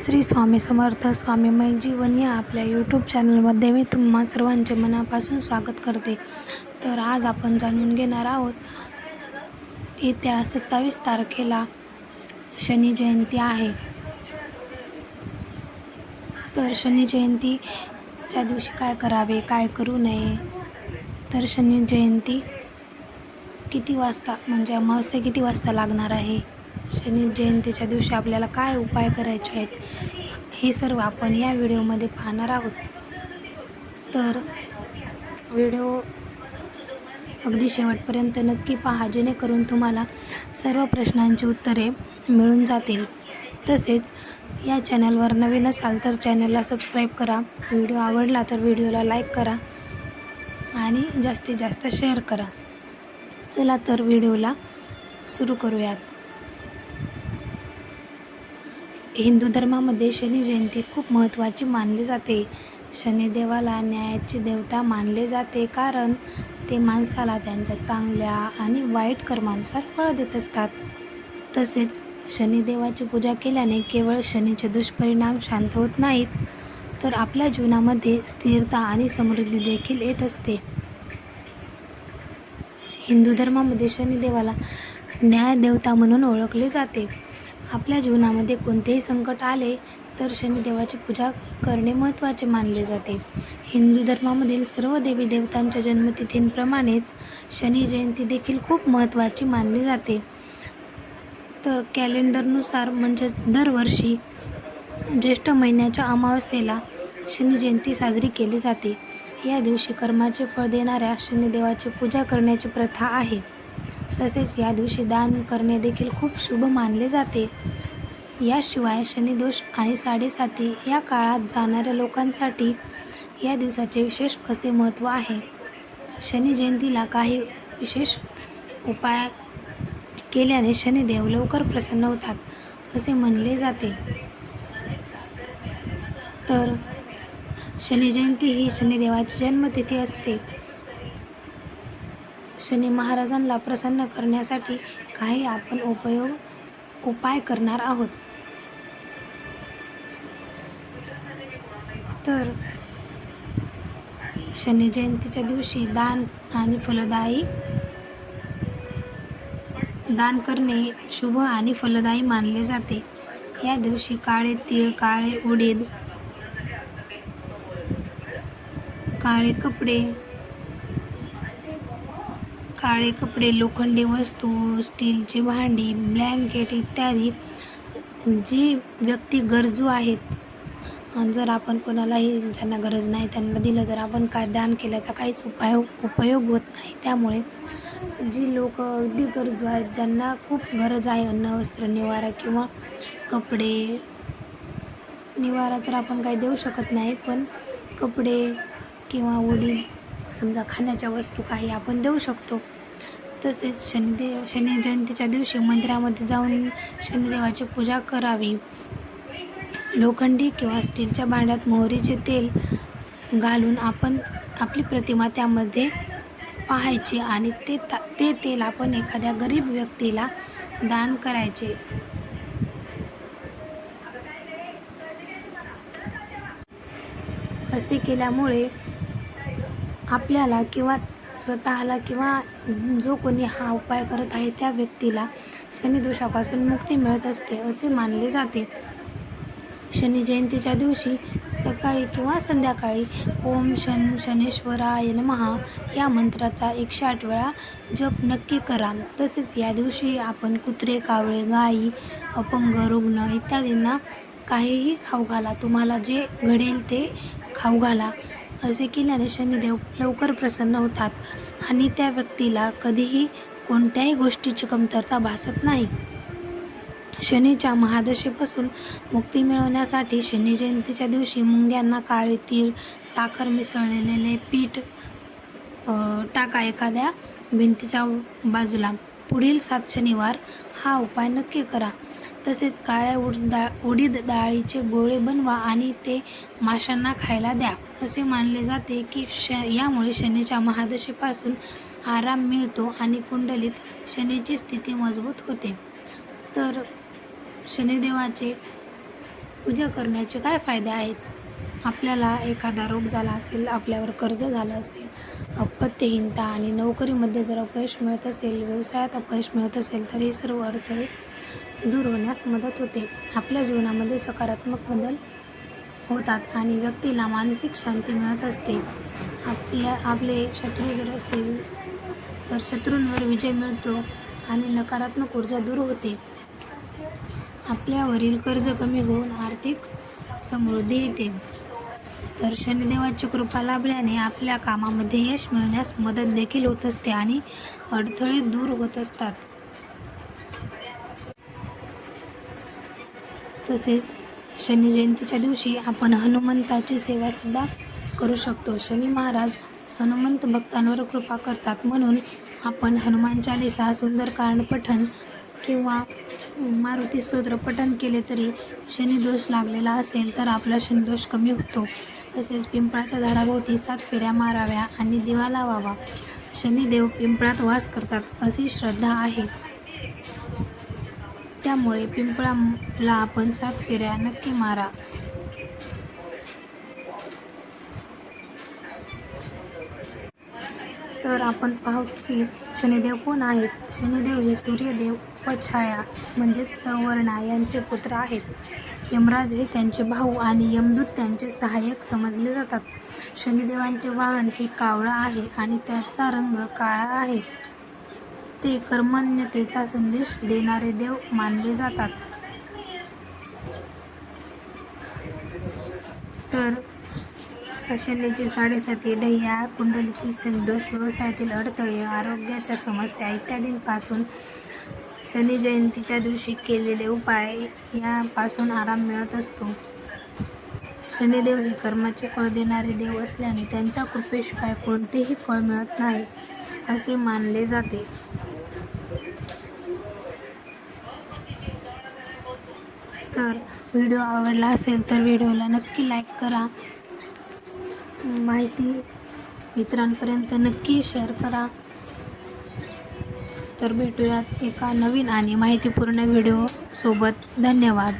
श्री स्वामी समर्थ स्वामीमय जीवन या आपल्या यूट्यूब चॅनलमध्ये मी तुम्हा सर्वांचे मनापासून स्वागत करते. तर आज आपण जाणून घेणार आहोत येत्या सत्तावीस तारखेला शनी जयंती आहे. तर शनी जयंतीच्या दिवशी काय करावे काय करू नये? तर शनी जयंती किती वाजता म्हणजे अमावस्या किती वाजता लागणार आहे? शनी जयंतीच्या दिवशी आपल्याला काय उपाय करायचे आहेत हे सर्व आपण या व्हिडिओमध्ये पाहणार आहोत. तर व्हिडिओ अगदी शेवटपर्यंत नक्की पहा जेणेकरून तुम्हाला सर्व प्रश्नांची उत्तरे मिळून जातील. तसेच या चॅनलवर नवीन असाल तर चॅनलला सबस्क्राईब करा व्हिडिओ आवडला तर व्हिडिओला लाईक करा आणि जास्तीत जास्त शेअर करा. चला तर व्हिडिओला सुरू करूयात. हिंदू धर्मामध्ये शनी जयंती खूप महत्त्वाची मानली जाते. शनिदेवाला न्यायाची देवता मानले जाते कारण ते माणसाला त्यांच्या चांगल्या आणि वाईट कर्मानुसार फळं देत असतात. तसेच शनिदेवाची पूजा केल्याने केवळ शनीचे दुष्परिणाम शांत होत नाहीत तर आपल्या जीवनामध्ये स्थिरता आणि समृद्धी देखील येत असते. हिंदू धर्मामध्ये शनिदेवाला न्यायदेवता म्हणून ओळखले जाते. आपल्या जीवनामध्ये कोणतेही संकट आले तर शनिदेवाची पूजा करणे महत्त्वाचे मानले जाते. हिंदू धर्मामधील सर्व देवी देवतांच्या जन्मतिथींप्रमाणेच शनी जयंती देखील खूप महत्त्वाची मानली जाते. तर कॅलेंडरनुसार म्हणजेच दरवर्षी ज्येष्ठ महिन्याच्या अमावस्येला शनी जयंती साजरी केली जाते. या दिवशी कर्माचे फळ देणाऱ्या शनिदेवाची पूजा करण्याची प्रथा आहे. तसेच या दिवशी दान करणे देखील खूप शुभ मानले जाते. याशिवाय शनिदोष आणि साडेसाती या काळात जाणाऱ्या लोकांसाठी या दिवसाचे विशेष असे महत्त्व आहे. शनी जयंतीला काही विशेष उपाय केल्याने शनिदेव लवकर प्रसन्न होतात असे म्हणले जाते. तर शनी जयंती ही शनिदेवाची जन्मतिथी असते. शनी महाराजांना प्रसन्न करण्यासाठी काही आपण उपयोग उपाय करणार आहोत. तर शनी जयंतीच्या दिवशी दान आणि फलदायी दान करणे शुभ आणि फलदायी मानले जाते. या दिवशी काळे तीळ काळे उडीद काळे कपडे काळे कपडे लोखंडी वस्तू स्टीलची भांडी ब्लँकेट इत्यादी. जी व्यक्ती गरजू आहेत जर आपण कोणालाही ज्यांना गरज नाही त्यांना दिलं तर आपण काय दान केल्याचा काहीच उपाय उपयोग होत नाही. त्यामुळे जी लोक अगदी गरजू आहेत ज्यांना खूप गरज आहे अन्न वस्त्र निवारा किंवा कपडे निवारा तर आपण काही देऊ शकत नाही पण कपडे किंवा उडीद समजा खाण्याच्या वस्तू काही आपण देऊ शकतो. तसेच शनिदेव शनी जयंतीच्या दिवशी मंदिरामध्ये जाऊन शनिदेवाची पूजा करावी. लोखंडी किंवा स्टीलच्या भांड्यात मोहरीचे तेल घालून आपण आपली प्रतिमा त्यामध्ये पाहायची आणि ते ता ते तेल आपण एखाद्या गरीब व्यक्तीला दान करायचे. असे केल्यामुळे आपल्याला किंवा स्वतःला किंवा जो कोणी हा उपाय करत आहे त्या व्यक्तीला शनिदोषापासून मुक्ती मिळत असते असे मानले जाते. शनी जयंतीच्या दिवशी सकाळी किंवा संध्याकाळी ओम शन शनेश्वराय नमहा या मंत्राचा एकशे आठ वेळा जप नक्की करा. तसेच या दिवशी आपण कुत्रे कावळे गायी अपंग रुग्ण इत्यादींना काहीही खाऊ घाला. तुम्हाला जे घडेल ते खाऊ घाला. असे केल्याने शनिदेव लवकर प्रसन्न होतात आणि त्या व्यक्तीला कधीही कोणत्याही गोष्टीची कमतरता भासत नाही. शनीच्या महादशेपासून मुक्ती मिळवण्यासाठी शनी जयंतीच्या दिवशी मुंग्यांना काळे तीळ साखर मिसळलेले पीठ टाका एखाद्या भिंतीच्या बाजूला. पुढील सात शनिवार हा उपाय नक्की करा. तसेच काळ्या उड डाळ उडीद डाळीचे गोळे बनवा आणि ते माशांना खायला द्या. असे मानले जाते की श यामुळे शनीच्या महादशेपासून आराम मिळतो आणि कुंडलीत शनीची स्थिती मजबूत होते. तर शनिदेवाचे पूजा करण्याचे काय फायदे आहेत? आपल्याला एखादा रोग झाला असेल आपल्यावर कर्ज झालं असेल अपत्यहीनता आणि नोकरीमध्ये जर अपयश मिळत असेल व्यवसायात अपयश मिळत असेल तर हे सर्व अडथळे दूर होण्यास मदत होते. आपल्या जीवनामध्ये सकारात्मक बदल होतात आणि व्यक्तीला मानसिक शांती मिळत असते. आपल्या आपले शत्रू जर असतील तर शत्रूंवर विजय मिळतो आणि नकारात्मक ऊर्जा दूर होते. आपल्यावरील कर्ज कमी होऊन आर्थिक समृद्धी येते. तर शनिदेवाची कृपा लाभल्याने आपल्या कामामध्ये यश मिळण्यास मदत देखील होत असते आणि अडथळे दूर होत असतात. तसेच शनी जयंतीच्या दिवशी आपण हनुमंताची सेवासुद्धा करू शकतो. शनी महाराज हनुमंत भक्तांवर कृपा करतात म्हणून आपण हनुमान चालिसा सुंदरकांड पठण किंवा मारुती स्तोत्र पठण केले तरी शनिदोष लागलेला असेल तर आपला शनिदोष कमी होतो. तसेच पिंपळाच्या झाडाभोवती सात फेऱ्या माराव्या आणि दिवा लावावा. शनिदेव पिंपळात वास करतात अशी श्रद्धा आहे. त्यामुळे पिंपळाला आपण सात फेऱ्या नक्की मारा. तर आपण पाहू की शनिदेव कोण आहेत? शनिदेव हे सूर्यदेव व छाया म्हणजेच सवर्णा यांचे पुत्र आहेत. यमराज हे त्यांचे भाऊ आणि यमदूत त्यांचे सहाय्यक समजले जातात. शनिदेवांचे वाहन हे कावळा आहे आणि त्याचा रंग काळा आहे. ते कर्मण्यतेचा संदेश देणारे देव मानले जातात. तर कौशल्याची साडेसाती ढय्या कुंडलीतील शनिदोष व्यवसायातील अडथळे आरोग्याच्या समस्या इत्यादींपासून शनी जयंतीच्या दिवशी केलेले उपाय यापासून आराम मिळत असतो. शनिदेव हे कर्माचे फळ देणारे देव असल्याने त्यांच्या कृपेशिवाय कोणतेही फळ मिळत नाही असे मानले जाते. तर व्हिडिओ आवडला असेल तर व्हिडिओला नक्की लाईक करा. माहिती इतरांपर्यंत नक्की शेअर करा. तर भेटूयात एका नवीन आणि माहितीपूर्ण व्हिडिओ सोबत. धन्यवाद.